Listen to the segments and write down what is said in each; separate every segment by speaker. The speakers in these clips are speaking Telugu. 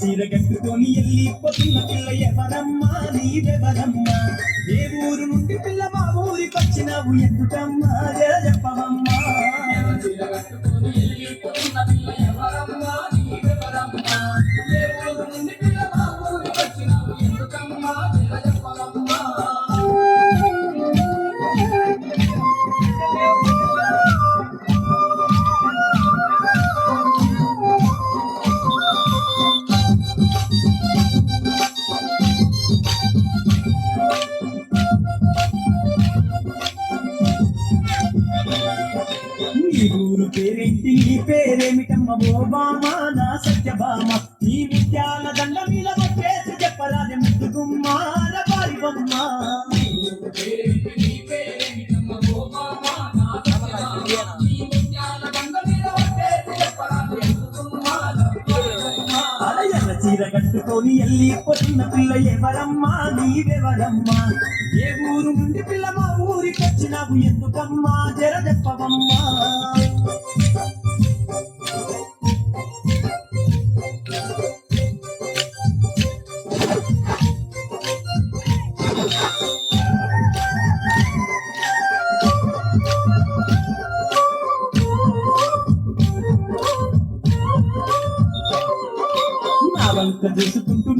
Speaker 1: చీర కట్టుకొని వెళ్ళిపోతున్న పిల్ల ఎవరమ్మా నీదెవరమ్మా ఏ ఊరు నుండి పిల్ల మా ఊరికి వచ్చినావు ఎందుకమ్మా? నీ ఊరు పేరేంటి నీ పేరేమిటమ్మ? ఓ బామ నా సత్యభామ నీ ముత్యాల దండ మీద పేరు చెప్పరాదే ముద్దుగుమ్మార బారి బొమ్మ. చీర కట్టుకొని ఎల్లి వెళ్ళిపోతున్న పిల్ల ఎవరమ్మా? నీవెవరమ్మా? ఏ ఊరు నుండి పిల్ల మా ఊరికి వచ్చినావు? ఎందుకమ్మా? జర చెప్పవమ్మా. నా వంక చూసుకుంటూ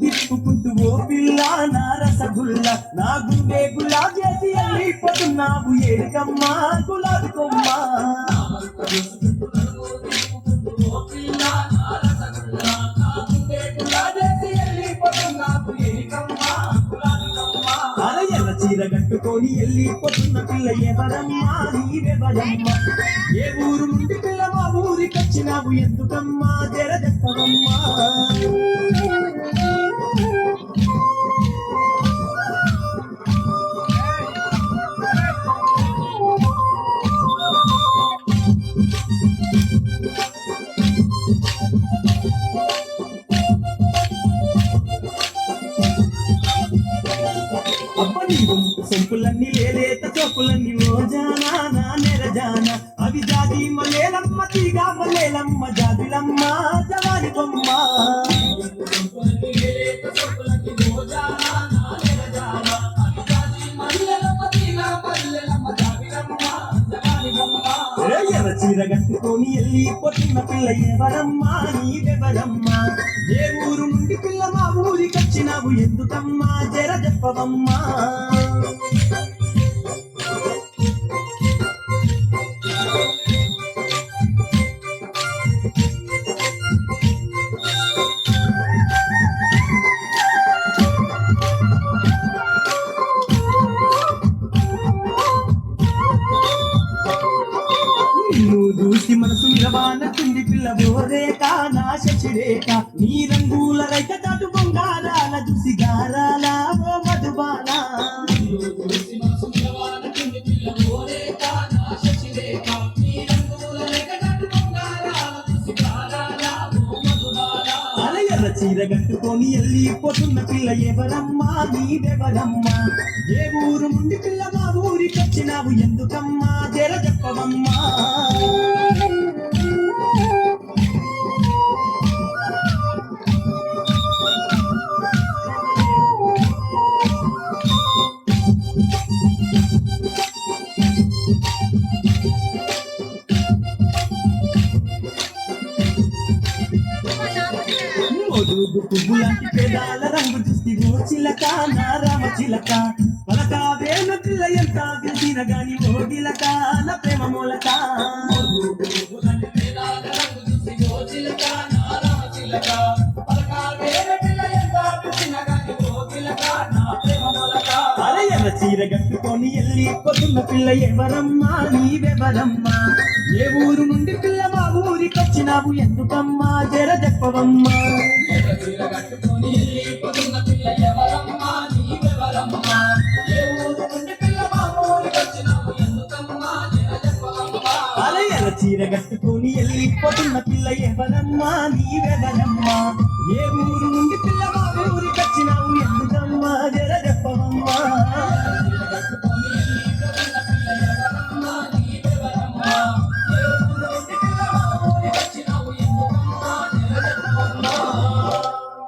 Speaker 1: దిప్పుకుంటూ ఓ పిల్ల నా రసగుల్ల నా గుండె గులా చేసి వెళ్ళిపోతున్నావు ఏడికమ్మా గులాబీ కొమ్మ. చీర కట్టుకొని వెళ్ళిపోతున్న పిల్ల ఎవరమ్మా నీవెవరమ్మా ఏ ఊరు నుండి పిల్ల మా ఊరికి వచ్చినావు ఎందుకమ్మా తెర చెప్పవమ్మా సొంపులన్నీ లేలేత చోపులన్నీ ఓ జానా నా నెరజాన? అవి జాతి మలేలమ్మ తీగా మలేలమ్మ జాబిలమ్మ జవాని బొమ్మ. ఏ ఎర్ర చీర కట్టుకొని వెళ్ళిపోతున్న పిల్ల ఎవరమ్మా? నీ నీవెవరమ్మా? ఏ ఊరు నుండి పిల్ల మా ఊరికి వచ్చినావు? ఎందుకమ్మా? జర చెప్పవమ్మా. బోరేక నా శశిరేఖ నీ రంగుల రైక దాటు బంగారాల చూసి గారాల ఓ మధుబాల. చీర కట్టుకొని వెళ్ళిపోతున్న పిల్ల ఎవరమ్మా? నీవెవరమ్మా? ఏ ఊరు నుండి పిల్ల మా ఊరికి వచ్చినావు ఎందుకమ్మా? జర చెప్పవమ్మా. పువ్వు లాంటి పేదాల రంగు చూసి ఓ చిలక నా రామ చిలక పలక వేలు పిల్ల ఎంత గెలిచిన గాని ఓ గిలక నా ప్రేమ మూలక చీర కట్టుకొని ఎల్లి పొద్దున్న పిల్ల ఎవరమ్మా నీవెవరమ్మా ఏ ఊరు నుండి పిల్ల మా ఊరికొచ్చినావు? ఎందుకమ్మా? జర చెప్పవమ్మా. చీర కట్టుకొని వెళ్ళిపోతున్న పిల్ల ఎవరమ్మా? నీవెవరమ్మా? ఏ ఊరు నుండి పిల్ల